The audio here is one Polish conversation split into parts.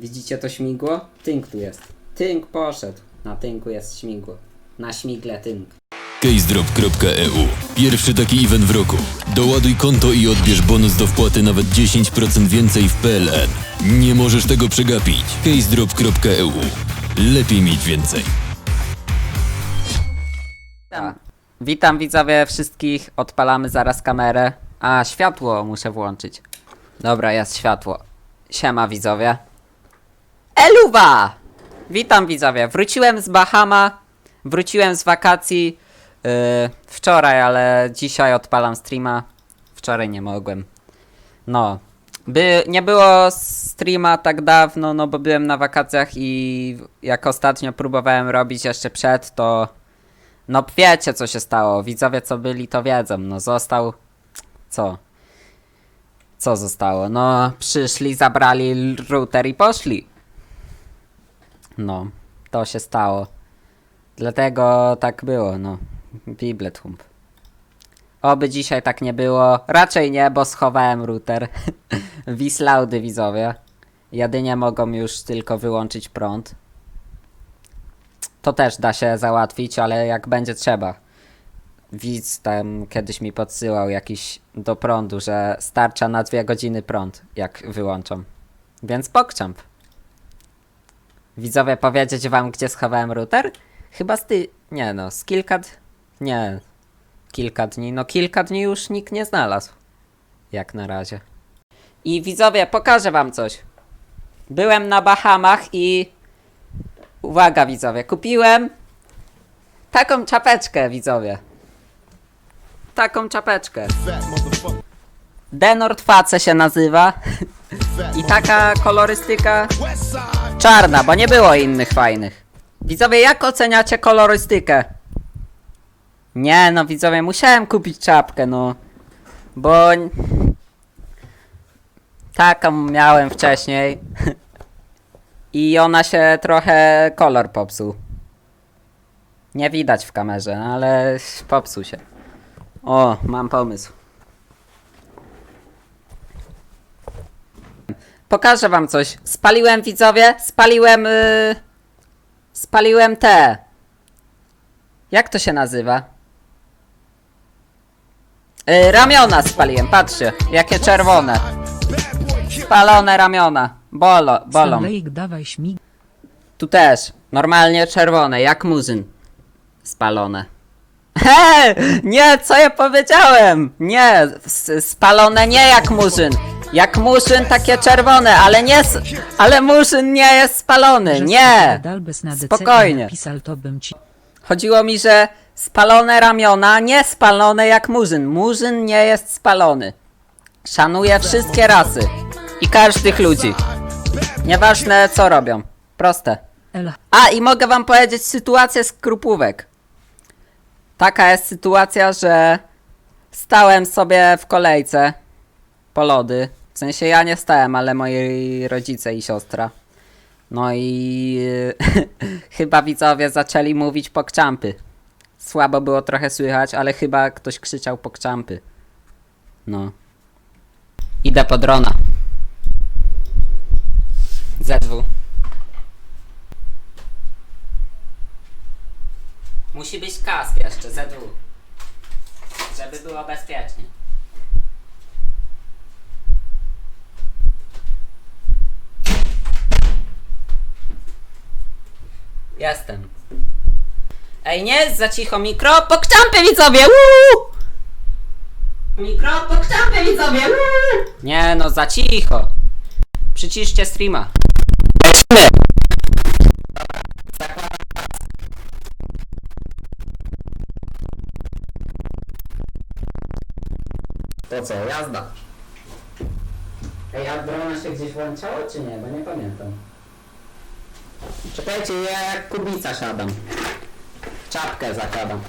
Widzicie to śmigło? Tynk tu jest. Tynk poszedł. Na tynku jest śmigło. Na śmigle tynk. CaseDrop.eu Pierwszy taki event w roku. Doładuj konto i odbierz bonus do wpłaty nawet 10% więcej w PLN. Nie możesz tego przegapić. CaseDrop.eu Lepiej mieć więcej. Witam. Witam widzowie wszystkich. Odpalamy zaraz kamerę. A, światło muszę włączyć. Dobra, jest światło. Siema widzowie. Eluwa! Witam widzowie. Wróciłem z Bahama. Wróciłem z wakacji. Yy, wczoraj, ale dzisiaj odpalam streama. Wczoraj nie mogłem. No. By, nie było streama tak dawno, no bo byłem na wakacjach i jak ostatnio próbowałem robić jeszcze przed, to no wiecie co się stało. Widzowie co byli to wiedzą. No został. Co? Co zostało? No przyszli, zabrali router i poszli. No, to się stało. Dlatego tak było, no. Biblet hump. Oby dzisiaj tak nie było. Raczej nie, bo schowałem router. Wislaudy widzowie. Jedynie mogą już tylko wyłączyć prąd. To też da się załatwić, ale jak będzie trzeba. Widz tam kiedyś mi podsyłał jakiś do prądu, że starcza na dwie godziny prąd, jak wyłączą. Więc pokczamp. Widzowie, powiedzieć wam, gdzie schowałem router? Chyba z ty... Nie no, z kilka... d- Nie. Kilka dni. No kilka dni już nikt nie znalazł. Jak na razie. I widzowie, pokażę wam coś. Byłem na Bahamach i... Uwaga widzowie, kupiłem taką czapeczkę widzowie. Taką czapeczkę. Denord Face się nazywa. I taka kolorystyka czarna, bo nie było innych fajnych. Widzowie, jak oceniacie kolorystykę? Nie no widzowie, musiałem kupić czapkę, no. Bo... Taką miałem wcześniej. I ona się trochę kolor popsuł. Nie widać w kamerze, ale popsuł się. O, mam pomysł. Pokażę wam coś. Spaliłem widzowie, spaliłem. Yy... Spaliłem te. Jak to się nazywa? Yy, ramiona spaliłem, patrzcie, jakie czerwone. Spalone ramiona. Bolo, bolą. Stanleyk, dawaj śmig. Tu też. Normalnie czerwone, jak murzyn. Spalone. He! Nie, co ja powiedziałem? Nie, spalone nie jak murzyn. Jak murzyn takie czerwone, ale nie, s- ale murzyn nie jest spalony, nie. Spokojnie. Napisał to bym ci. Chodziło mi, że spalone ramiona, nie spalone jak murzyn. Murzyn nie jest spalony. Szanuję wszystkie rasy i każdych ludzi. Nieważne co robią. Proste. El A i mogę wam powiedzieć sytuację z krupówek. Taka jest sytuacja, że stałem sobie w kolejce po lody. W sensie ja nie stałem, ale moi rodzice i siostra. No i chyba widzowie zaczęli mówić pokczampy. Słabo było trochę słychać, ale chyba ktoś krzyczał pokczampy. No. Idę po drona. ZW. Musi być kask jeszcze, ZW. Żeby było bezpiecznie. Jestem. Ej, nie jest za cicho mikro, pokczampy widzowie! Woo! Mikro, pokczampy widzowie! Woo! Nie no, za cicho. Przyciszcie streama. To co, jazda. Ej, a drona się gdzieś włączało, czy nie? Bo nie pamiętam. Czekajcie, ja jak kubica siadam. Czapkę zakładam.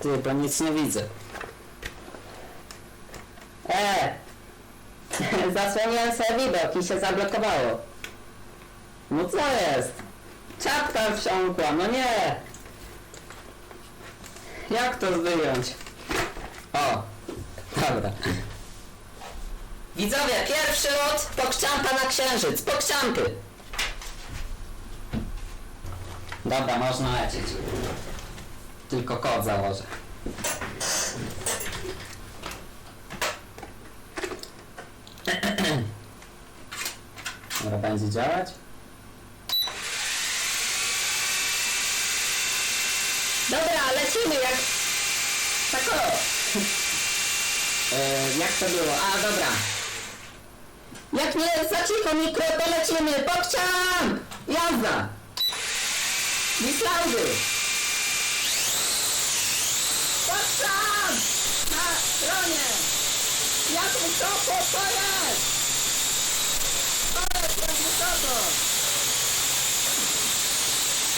Ty, bo nic nie widzę. E! Zasłoniłem sobie widok i się zablokowało. No co jest? Czapka wsiąkła, no nie! Jak to wyjąć? O, dobra. Widzowie, pierwszy lot pokrzampa na księżyc. Pokrzampy. Dobra, można lecieć. Tylko kod założę. Dobra, będzie działać. Dobra, lecimy jak... Tak o! E, jak to było? A, dobra. Jak nie za cicho mikro, to lecimy! Pokczam! Jazda! Wislaudy! Pokczam! Na stronie! Jak wysoko to jest! To jest jak wysoko!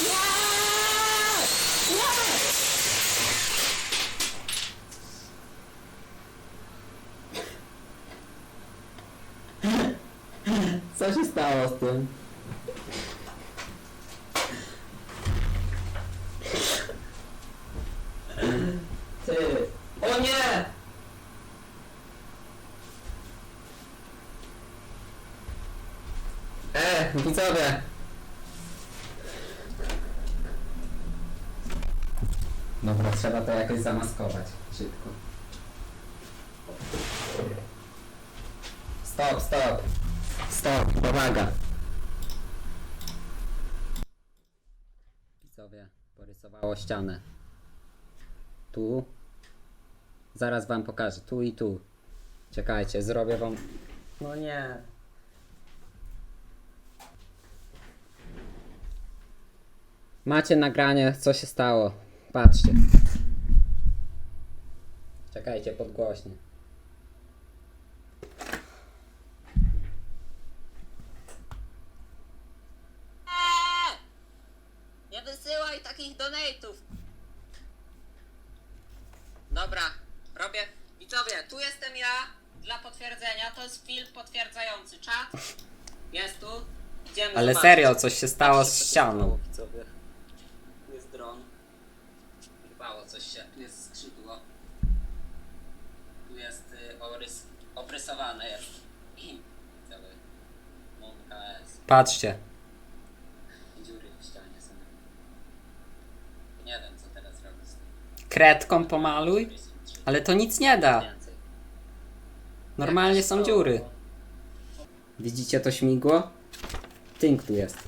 Nie! Nie! Co się stało z tym? Ty. O nie! E, widzowie! Dobra, trzeba to jakoś zamaskować. Szybko. Stop, stop! Stop, uwaga! Widzowie, porysowało ścianę. Tu. Zaraz wam pokażę. Tu i tu. Czekajcie, zrobię wam... No nie. Macie nagranie, co się stało. Patrzcie. Czekajcie, podgłośnie. Nie wysyłaj takich donate'ów. Dobra, robię. Widzowie, tu jestem ja dla potwierdzenia. To jest film potwierdzający. Czat jest tu. Idziemy Ale zobaczyć. serio, coś się stało z ścianą. Widzowie. Tu jest dron. Coś się. Tu jest skrzydło. Tu jest y, orys, obrysowane jest. Cały Monka S. Patrzcie. Dziury w ścianie są. Nie wiem co teraz robić z tym. Kredką pomaluj, ale to nic nie da. Więcej. Normalnie są dziury. Widzicie to śmigło? Tynk tu jest.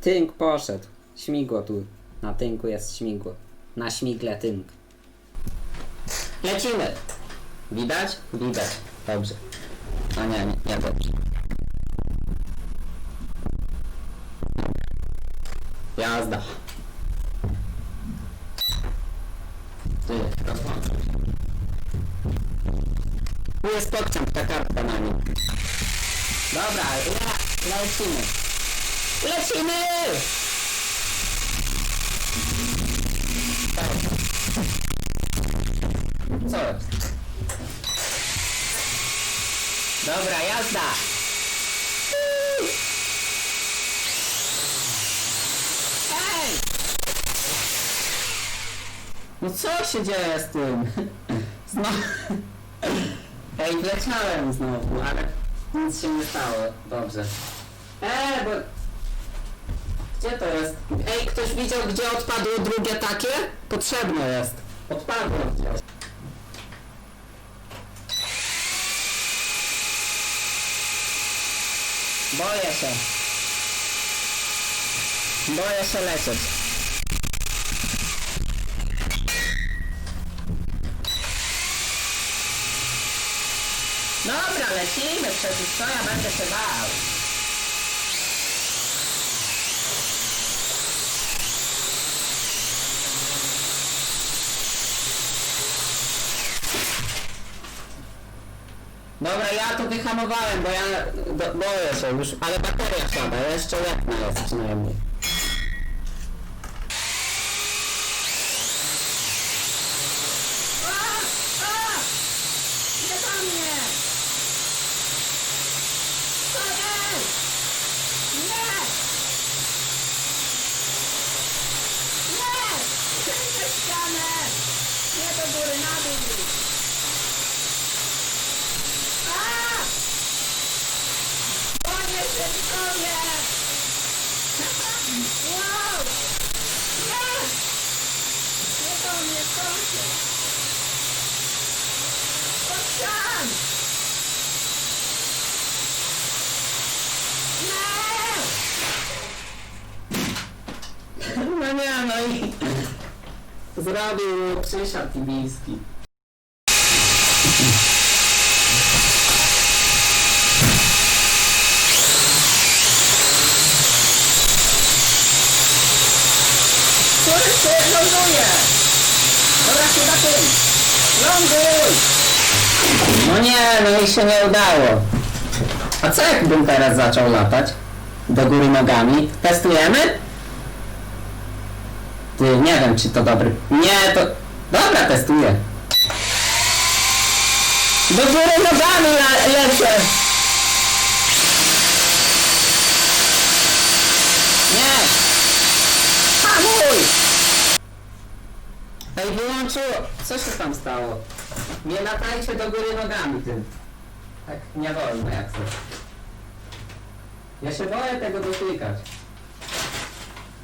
Tynk poszedł. Śmigło tu. Na tynku jest śmigło. Na śmigle tynk. Lecimy! Widać? Widać. Dobrze. A nie, nie, dobrze. Jazda. Ty, rozłączam się. Tu jest podciąg, ta na nim. Dobra, le lecimy. Lecimy! Co? Dobra, jazda! Ej! No co się dzieje z tym? Znowu... Ej, wleciałem znowu, ale nic się nie stało. Dobrze. Eee, bo... Gdzie to jest? Ej, ktoś widział, gdzie odpadły drugie takie? Potrzebne jest. Odpadło gdzieś. Boję się. Boję się lecieć. Dobra, lecimy przecież, co ja będę się bał? Dobra, ja to wyhamowałem, bo ja bo, boję się już, ale bateria siada, jeszcze letnia jest przynajmniej. Nie do mnie! Co jest? Nie! Nie! Przyjdę ścianę! No nie, no zrobił przysiad tibijski. Który się ląduje? Dobra, chyba ty. Ląduj! No nie, no i się nie udało. A co jakbym teraz zaczął latać? Do góry nogami? Testujemy? Ty, nie wiem czy to dobry. Nie, to... Dobra, testuję. Do góry nogami le lecę! Nie! Hamuj! Ej, wyłączyło! Co się tam stało? Nie latajcie do góry nogami tym. Tak nie wolno jak coś. Ja się boję tego dotykać.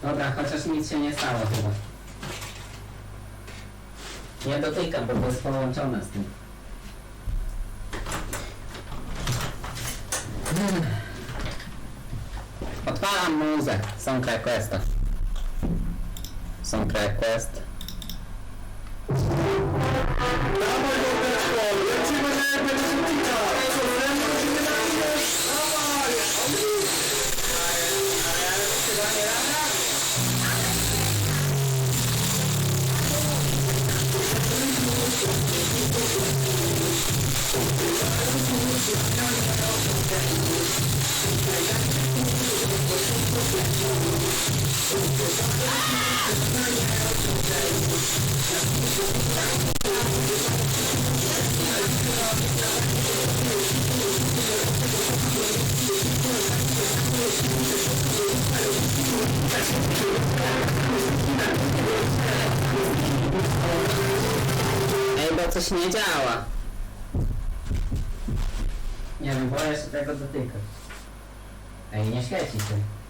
Dobra, chociaż nic się nie stało chyba. Nie dotykam, bo to jest połączone z tym. Odpalam muzę. Song requesta. Song request. Thank you. Ej, bo coś nie działa. Nie wiem, boję się tego dotykać. Ej, nie świeci się.